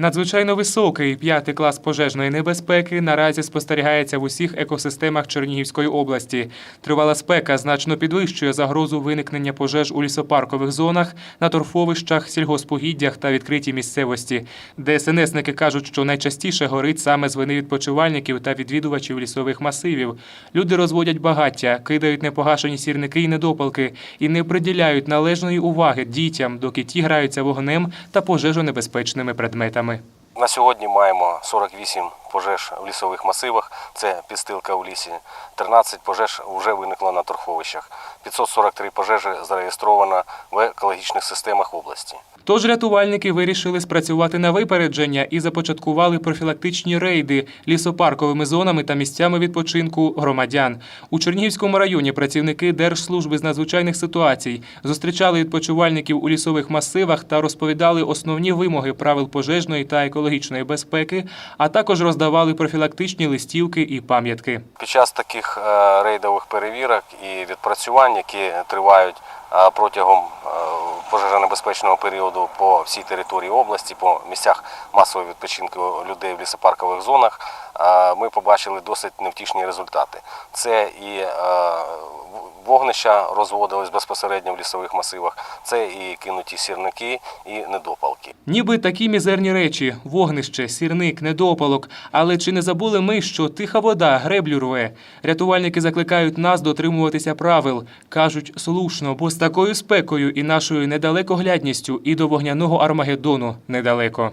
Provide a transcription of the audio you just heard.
Надзвичайно високий п'ятий клас пожежної небезпеки наразі спостерігається в усіх екосистемах Чернігівської області. Тривала спека значно підвищує загрозу виникнення пожеж у лісопаркових зонах, на торфовищах, сільгоспогіддях та відкритій місцевості. ДСНСники кажуть, що найчастіше горить саме з вини відпочивальників та відвідувачів лісових масивів. Люди розводять багаття, кидають непогашені сірники і недопалки і не приділяють належної уваги дітям, доки ті граються вогнем та пожежонебезпечними предметами. На сьогодні маємо 48 пожеж в лісових масивах, це підстилка в лісі. 13 пожеж вже виникло на торховищах. 543 пожежі зареєстровано в екологічних системах області. Тож рятувальники вирішили спрацювати на випередження і започаткували профілактичні рейди лісопарковими зонами та місцями відпочинку громадян. У Чернігівському районі працівники Держслужби з надзвичайних ситуацій зустрічали відпочивальників у лісових масивах та розповідали основні вимоги правил пожежної та екологічної безпеки, а також роздавали профілактичні листівки і пам'ятки. Під час таких е, рейдових перевірок і відпрацювань, які тривають е, протягом е, пожежонебезпечного періоду по всій території області, по місцях масової відпочинку людей в лісопаркових зонах, е, ми побачили досить невтішні результати. Це і е, вогнища розводились безпосередньо в лісових масивах, це і кинуті сірники, і недопалки. Ніби такі мізерні речі: вогнище, сірник, недопалок. Але чи не забули ми, що тиха вода греблю рве? Рятувальники закликають нас дотримуватися правил. кажуть слушно, бо з такою спекою і нашою недалекоглядністю і до вогняного Армагеддону недалеко.